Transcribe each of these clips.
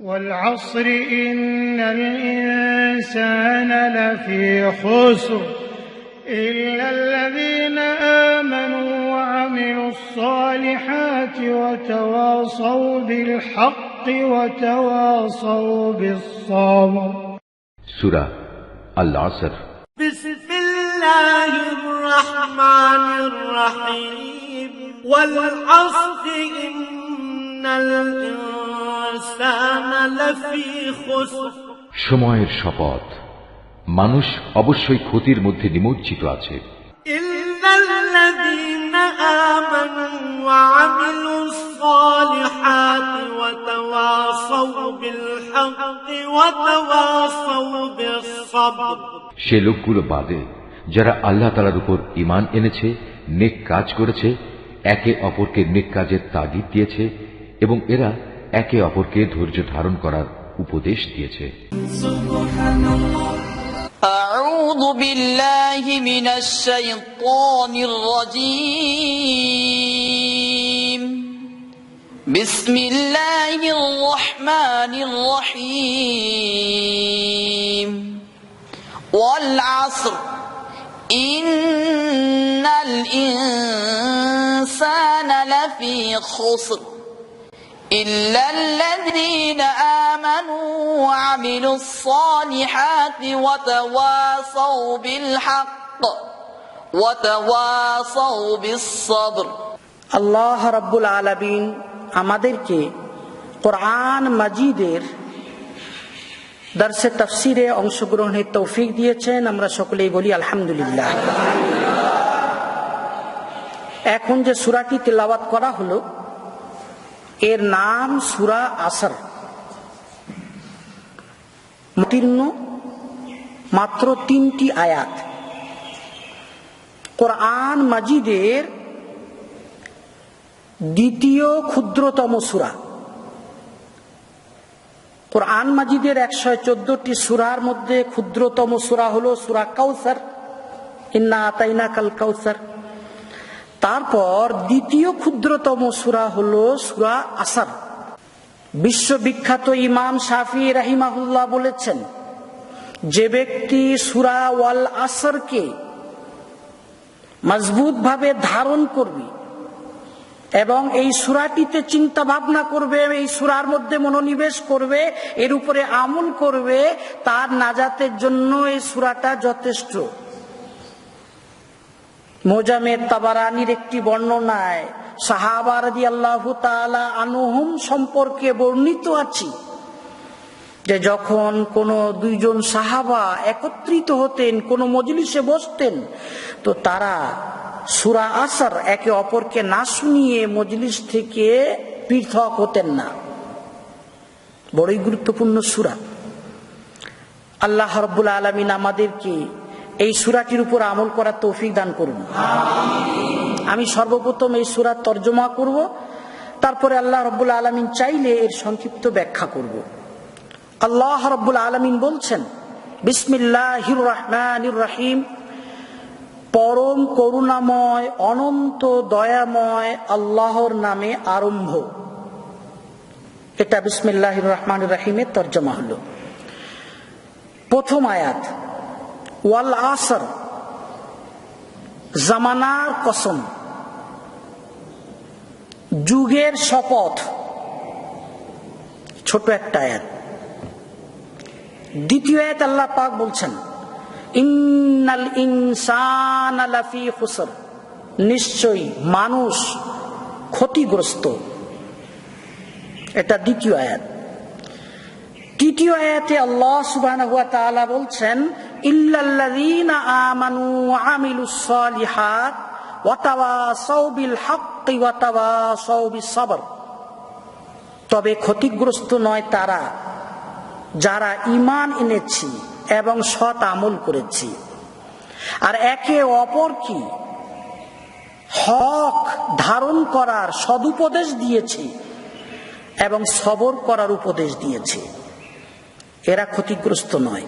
والعصر إن الإنسان لفي خسر إلا الذين آمنوا وعملوا الصالحات وتواصوا بالحق وتواصوا بالصبر. سورة العصر. بسم الله الرحمن الرحيم. والعصر إن الإنسان সময়ের শপথ। মানুষ অবশ্যই ক্ষতির মধ্যে নিমজ্জিত আছে। সে লোকগুলো বাদে যারা আল্লাহ তালার উপর ইমান এনেছে নেক কাজ করেছে একে অপরকে নেক কাজের তাগিদ দিয়েছে এবং এরা একে অপরকে ধৈর্য ধারণ করার উপদেশ দিয়েছে أعوذ بالله من الشيطان الرجيم بسم الله الرحمن الرحيم والعصر إن الإنسان لفي خسر إلا الذين آمنوا وعملوا الصالحات وتواصوا بالحق وتواصوا بالصبر আল্লাহ রাব্বুল আলামিন আমাদেরকে কোরআন মাজিদের দার্সে তাফসিরে অংশগ্রহণের তৌফিক দিয়েছেন আমরা সকলেই বলি আলহামদুলিল্লাহ এখন যে সুরাটি তেলাওয়াত করা হলো এর নাম সুরা আসর। মতীর্ণ মাত্র তিনটি আয়াত। কোরআন মাজিদের দ্বিতীয় ক্ষুদ্রতম সুরা। কোরআন মাজিদের একশো চোদ্দটি সুরার মধ্যে ক্ষুদ্রতম সুরা হল সুরা কাউসার। ইন্না আতাইনা কাল কাউসার। তারপর দ্বিতীয় ক্ষুদ্রতম সুরা হলো সুরা আসার। বিশ্ববিখ্যাত ইমাম শাফি রাহিমাহুল্লাহ বলেছেন, যে ব্যক্তি সুরা ওয়াল আসরকে মজবুত ভাবে ধারণ করবে এবং এই সুরাটিতে চিন্তা ভাবনা করবে, এই সুরার মধ্যে মনোনিবেশ করবে, এর উপরে আমল করবে, তার নাজাতের জন্য এই সুরাটা যথেষ্ট। মোজামের তাবারানির একটি বর্ণনায় সাহাবারদি আল্লাহ তালা আনুহুম সম্পর্কে বর্ণিত আছি যে যখন কোন দুইজন সাহাবা একত্রিত হতেন, কোন মজলিসে বসতেন, তো তারা সুরা আসার একে অপরকে না শুনিয়ে মজলিস থেকে পৃথক হতেন না। বড়ই গুরুত্বপূর্ণ সুরা। আল্লাহ রব্বুল আলমিন আমাদেরকে এই সুরাটির উপর আমল করার তৌফিক দান করুন। আমি সর্বপ্রথম এই সুরার তর্জমা করব, তারপরে আল্লাহ রব্বুল আলমিন চাইলে এর সংক্ষিপ্ত ব্যাখ্যা করব। আল্লাহ রব্বুল আলমিন বলছেন বিসমিল্লাহ রহমান রাহিম। পরম করুণাময়, অনন্ত দয়াময় আল্লাহর নামে আরম্ভ। এটা বিসমিল্লাহ রহমান রাহিমের তর্জমা হল। প্রথম আয়াত ওয়াল আসর, জামানার কসম, যুগের শপথ। ছোট একটা আয়াত। দ্বিতীয় আয়াত আল্লাহ পাক বলছেন, ইন্নাল ইনসান লাফি খুসর। নিশ্চয়ই মানুষ ক্ষতিগ্রস্ত। এটা দ্বিতীয় আয়াত। তৃতীয় আয়াতে আল্লাহ তাআলা বলছেন আমানু বিল সাবর তবে ক্ষতিগ্রস্ত নয় তারা যারা ঈমান এনেছি এবং সৎ আমল করেছি। আর একে অপর কি? হক ধারণ করার সদুপদেশ দিয়েছি এবং সবর করার উপদেশ দিয়েছি। এরা ক্ষতিগ্রস্ত নয়।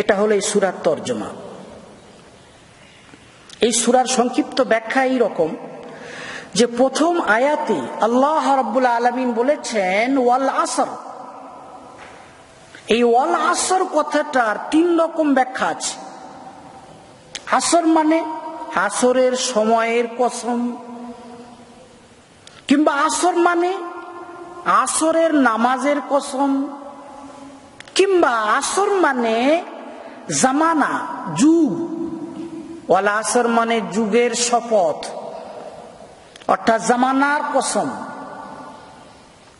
এটা হলো এই সুরার তর্জমা। এই সুরার সংক্ষিপ্ত ব্যাখ্যা এই রকম যে প্রথম আয়াতে আল্লাহ রব্বুল আলমিন বলেছেন, ওয়াল আসর। এই ওয়াল আসর কথাটার তিন রকম ব্যাখ্যা আছে। আসর মানে আসরের সময়ের কসম, কিংবা আসর মানে আসরের নামাজের কসম, কিংবা আসর মানে জামানা, যুগ। ওয়ালা আসর মানে যুগের শপথ। অর্থাৎ জামানার কসম।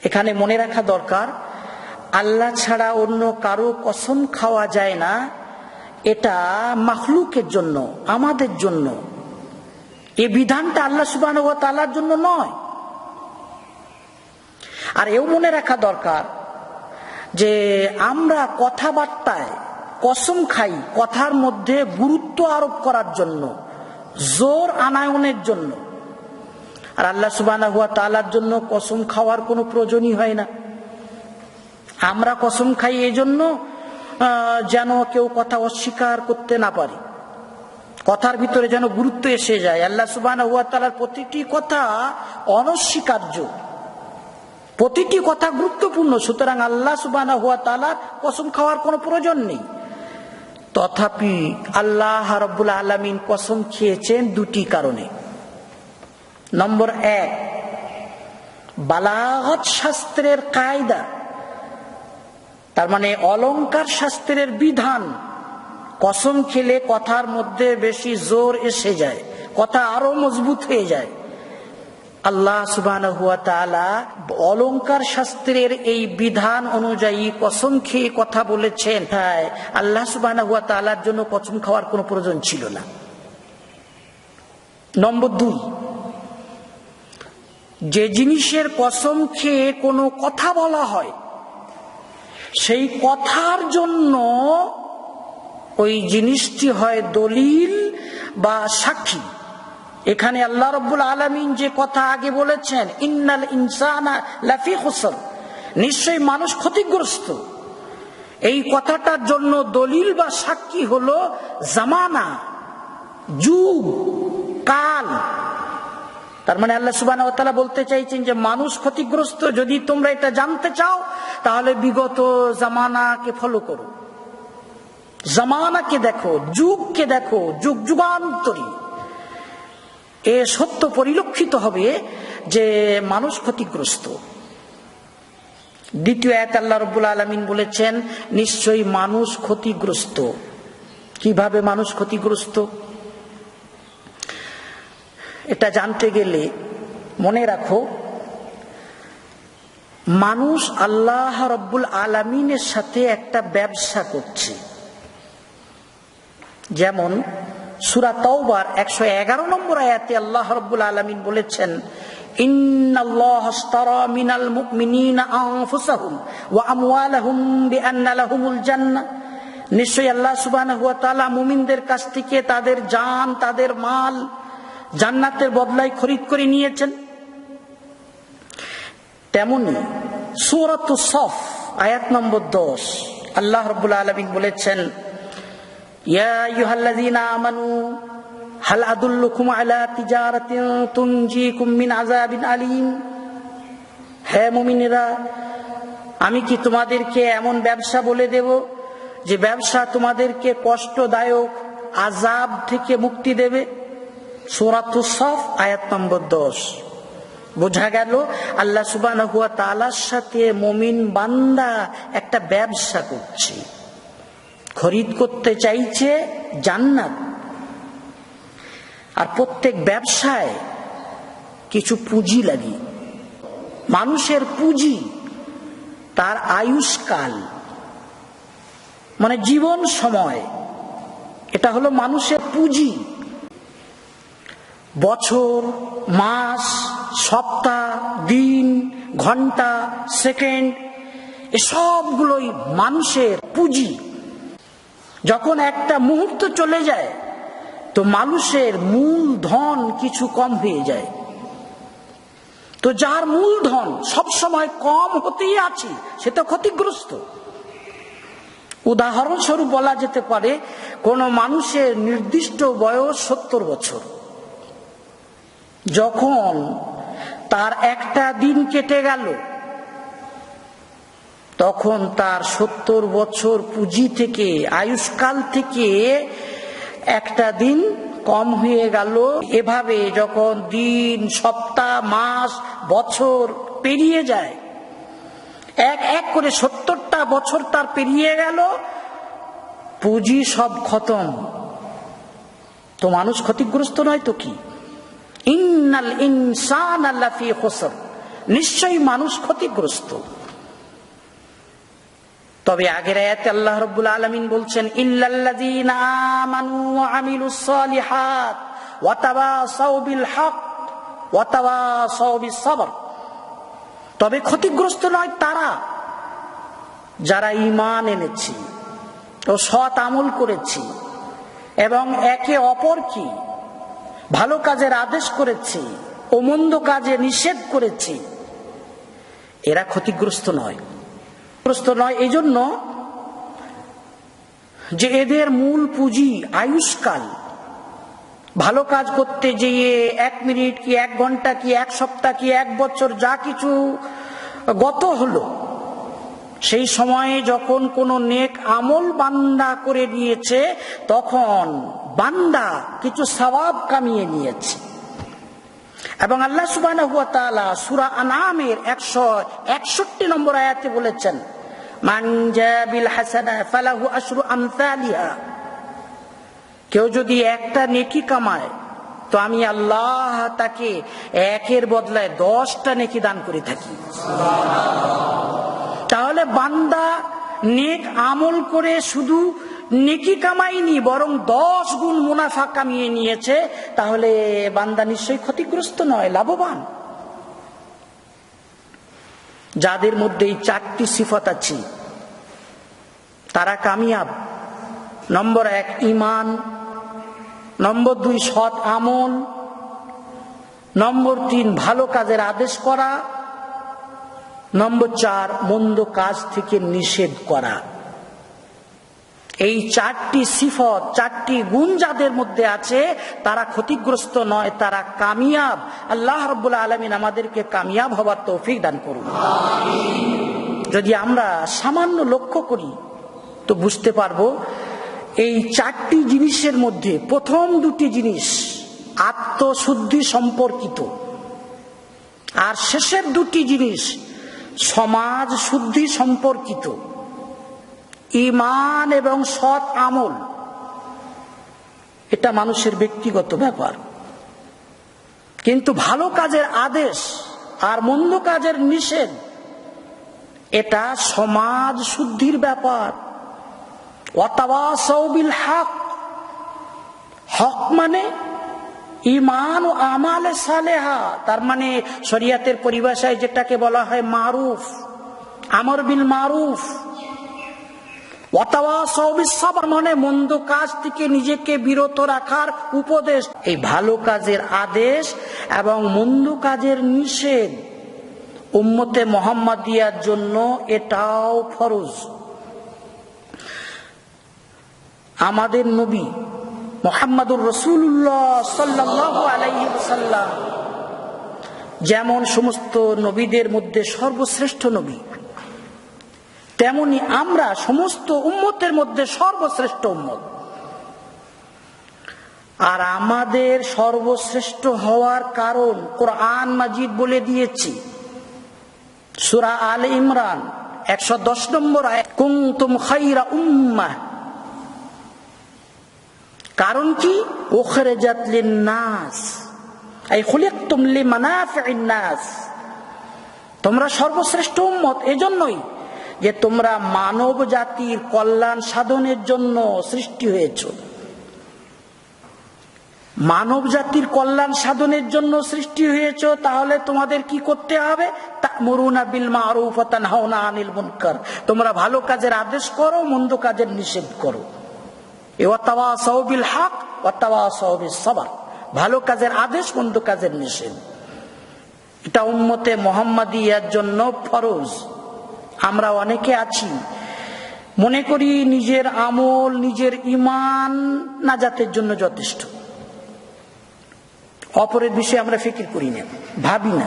এখানে মনে রাখা দরকার, আল্লাহ ছাড়া অন্য কারও কসম খাওয়া যায় না। এটা মাখলুকের জন্য, আমাদের জন্য। এ বিধানটা আল্লাহ সুবাহ তালার জন্য নয়। আর এও মনে রাখা দরকার যে আমরা কথাবার্তায় কসম খাই, কথার মধ্যে গুরুত্ব আরোপ করার জন্য, জোর আনায়নের জন্য। আর আল্লাহ সুবাহ হুয়া তালার জন্য কসম খাওয়ার কোনো প্রয়োজনই হয় না। আমরা কসম খাই এই জন্য যেন কেউ কথা অস্বীকার করতে না পারে। কথার ভিতরে যেন গুরুত্ব এসে যায়। আল্লাহ সুবাহ হুয়া তালার প্রতিটি কথা অনস্বীকার্য। প্রতিটি কথা গুরুত্বপূর্ণ। সুতরাং আল্লাহ সুবাহ হুয়া তালার কসম খাওয়ার কোনো প্রয়োজন নেই। তথাপি আল্লাহ রব্বুল আলমিন কসম খেয়েছেন দুটি কারণে। নম্বর এক, বালাগত শাস্ত্রের কায়দা, তার মানে অলঙ্কার শাস্ত্রের বিধান। কসম খেলে কথার মধ্যে বেশি জোর এসে যায়, কথা আরও মজবুত হয়ে যায়। আল্লাহ সুবাহ অলঙ্কার শাস্ত্রের এই বিধান অনুযায়ী কসম খেয়ে কথা বলেছেন। হ্যাঁ আল্লাহ সুবাহ জন্য কসম খাওয়ার কোনো প্রয়োজন ছিল না। নম্বর দুই, যে জিনিসের কসম খেয়ে কোনো কথা বলা হয়, সেই কথার জন্য ওই জিনিসটি হয় দলিল বা সাক্ষী। এখানে আল্লাহ রব্বুল আলমিন যে কথা আগে বলেছেন, ইন্নাল ইনসানা লাফি হোসন নিশ্চয়ই মানুষ ক্ষতিগ্রস্ত। এই কথাটার জন্য দলিল বা সাক্ষী হলো জামানা, যুগ, কাল। তার মানে আল্লাহ সুবাহ বলতে চাইছেন যে মানুষ ক্ষতিগ্রস্ত, যদি তোমরা এটা জানতে চাও, তাহলে বিগত জামানাকে ফলো করো। জামানাকে দেখো, যুগকে দেখো, যুগ যুগান্তরী। এ সত্য পরিলক্ষিত হবে যে মানুষ ক্ষতিগ্রস্ত। দ্বিতীয় এক আল্লাহ রব্বুল আলমিন বলেছেন, নিশ্চয়ই মানুষ ক্ষতিগ্রস্ত। কীভাবে মানুষ ক্ষতিগ্রস্ত? এটা জানতে গেলে মনে রাখো, মানুষ আল্লাহ রব্বুল আলমিনের সাথে একটা ব্যবসা করছে। যেমন সুরা একশো এগারো নম্বর আয়াতে আল্লাহ রব্বুল আলমিন বলেছেন আল্লাহ মুমিনদের কাছ থেকে তাদের জান, তাদের মাল জান্নাতের বদলায় খরিদ করে নিয়েছেন। তেমনি সুরত সফ আয়াত নম্বর দশ, আল্লাহ রব্বুল আলমিন বলেছেন আমি কি তোমাদেরকে এমন ব্যবসা বলে দেব যে ব্যবসা তোমাদেরকে কষ্টদায়ক আজাব থেকে মুক্তি দেবে? সোরাতুসফ আয়াত নম্বর দশ। বোঝা গেল, আল্লাহ সুবান সাথে মমিন বান্দা একটা ব্যবসা করছে। খরিদ করতে চাইছে জান্নাত। আর প্রত্যেক ব্যবসায় কিছু পুঁজি লাগে। মানুষের পুঁজি, তার আয়ুষ্কাল মানে জীবন সময়, এটা হলো মানুষের পুঁজি। বছর, মাস, সপ্তাহ, দিন, ঘণ্টা, সেকেন্ড, এসবগুলোই মানুষের পুঁজি। যখন একটা মুহূর্ত চলে যায়, তো মানুষের মূল ধন কিছু কম হয়ে যায়। তো যার মূলধন সবসময় কম হতেই আছে, সে তো ক্ষতিগ্রস্ত। উদাহরণস্বরূপ বলা যেতে পারে, কোন মানুষের নির্দিষ্ট বয়স সত্তর বছর। যখন তার একটা দিন কেটে গেল তখন তার সত্তর বছর পুঁজি থেকে, আয়ুষ্কাল থেকে একটা দিন কম হয়ে গেল। এভাবে যখন দিন, সপ্তাহ, মাস, বছর পেরিয়ে যায়, এক এক করে সত্তরটা বছর তার পেরিয়ে গেল, পুঁজি সব খতম। তো মানুষ ক্ষতিগ্রস্ত নয় তো কি? ইন্নাল ইনসান আল্লাফি হোসর নিশ্চয়ই মানুষ ক্ষতিগ্রস্ত। তবে আগের আয়াতে আল্লাহ রব্বুল আলমিন বলছেন তবে ক্ষতিগ্রস্ত নয় তারা যারা ঈমান এনেছি ও সৎ আমল করেছি এবং একে অপর কি ভালো কাজের আদেশ করেছি ও মন্দ কাজে নিষেধ করেছি। এরা ক্ষতিগ্রস্ত নয়। ক্ষতিগ্রস্ত নয় এই জন্য যে এদের মূল পুঁজি আয়ুষ্কাল, ভালো কাজ করতে যেয়ে এক মিনিট কি এক ঘণ্টা কি এক সপ্তাহ কি এক বছর যা কিছু গত হলো, সেই সময়ে যখন কোনো নেক আমল বান্দা করে নিয়েছে, তখন বান্দা কিছু সবাব কামিয়ে নিয়েছে। এবং আল্লাহ সুবাহ সুরা আনামের একশো একষট্টি নম্বর আয়াতে বলেছেন কেউ যদি একটা নেকি কামায়, তো আমি আল্লাহ তাকে একের বদলায় দশটা নেকি দান করে থাকি। তাহলে বান্দা নেক আমল করে শুধু নেকি কামাইনি বরং দশ গুণ মুনাফা কামিয়ে নিয়েছে, তাহলে বান্দা নিশ্চয়ই ক্ষতিগ্রস্ত নয়, লাভবান। যাদের মধ্যে এই চারটি সিফত আছে, তারা কামিয়াব। নম্বর এক ইমান নম্বর দুই, সৎ আমল। নম্বর তিন, ভালো কাজের আদেশ করা। নম্বর চার, মন্দ কাজ থেকে নিষেধ করা। এই চারটি সিফত চারটি গুণ যাদের মধ্যে আছে তারা ক্ষতিগ্রস্ত নয় তারা কামিয়াব। আল্লাহ রব্বুল্লা আলমিন আমাদেরকে কামিয়াব হবার তৌফিক দান করুন। যদি আমরা সামান্য লক্ষ্য করি তো বুঝতে পারব এই চারটি জিনিসের মধ্যে প্রথম দুটি জিনিস আত্মশুদ্ধি সম্পর্কিত। আর শেষের দুটি জিনিস সমাজ শুদ্ধি সম্পর্কিত। ইমান এবং সৎ আমল, এটা মানুষের ব্যক্তিগত ব্যাপার। কিন্তু ভালো কাজের আদেশ আর মন্দ কাজের নিষেধ, এটা সমাজ শুদ্ধির ব্যাপার। অতাবাসবিল হক হক মানে ইমান ও আমালে সালেহা, তার মানে শরিয়াতের পরিভাষায় যেটাকে বলা হয় মারুফ, আমর বিল মারুফ। মানে মন্দ কাজ থেকে নিজেকে বিরত রাখার উপদেশ। এই ভালো কাজের আদেশ এবং মন্দ কাজের নিষেধ উম্মতে মোহাম্মদিয়ার জন্য এটাও ফরজ। আমাদের নবী মোহাম্মদুর রসুল্লাহ সাল্লাহ আলাইসাল্লাম যেমন সমস্ত নবীদের মধ্যে সর্বশ্রেষ্ঠ নবী তেমনি আমরা সমস্ত উম্মতের মধ্যে সর্বশ্রেষ্ঠ উম্মত। আর আমাদের সর্বশ্রেষ্ঠ হওয়ার কারণ কোরআন মাজিদ বলে দিয়েছি। সুরা আল ইমরান, একশো দশ নম্বর কুমতুম খাইরা উম্মা কারণ কি? ওখরে জাতলিন নাস এই খুলিকতুম লিমানাফিন নাস তোমরা সর্বশ্রেষ্ঠ উম্মত, এজন্যই যে তোমরা মানব জাতির কল্যাণ সাধনের জন্য সৃষ্টি হয়েছ। মানব জাতির কল্যাণ সাধনের জন্য সৃষ্টি হয়েছ, তাহলে তোমাদের কি করতে হবে? তোমরা ভালো কাজের আদেশ করো, মন্দ কাজের নিষেধ করো। হক সবার। ভালো কাজের আদেশ, মন্দ কাজের নিষেধ। এটা উম্মতে মোহাম্মদিয়ার জন্য ফরজ। আমরা অনেকে আছি। মনে করি নিজের আমল, নিজের ইমান নাজাতের জন্য যথেষ্ট। অপরের বিষয়ে আমরা ফিকির করি না, ভাবি না।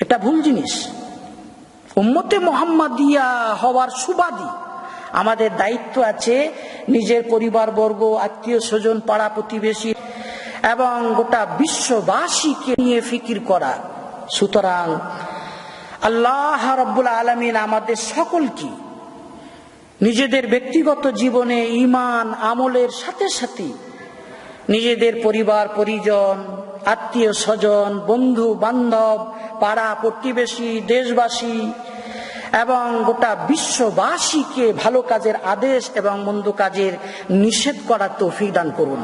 এটা ভুল জিনিস। উম্মতে মোহাম্মদিয়া হওয়ার সুবাদী আমাদের দায়িত্ব আছে নিজের পরিবারবর্গ, আত্মীয় স্বজন, পাড়া প্রতিবেশী এবং গোটা বিশ্ববাসীকে নিয়ে ফিকির করা। সুতরাং আল্লাহ রব্বুল আলমিন আমাদের সকলকে নিজেদের ব্যক্তিগত জীবনে ইমান আমলের সাথে সাথে নিজেদের পরিবার, পরিজন, আত্মীয় স্বজন, বন্ধু, বান্ধব, পাড়া প্রতিবেশী, দেশবাসী এবং গোটা বিশ্ববাসীকে ভালো কাজের আদেশ এবং মন্দ কাজের নিষেধ করার তৌফিক দান করুন।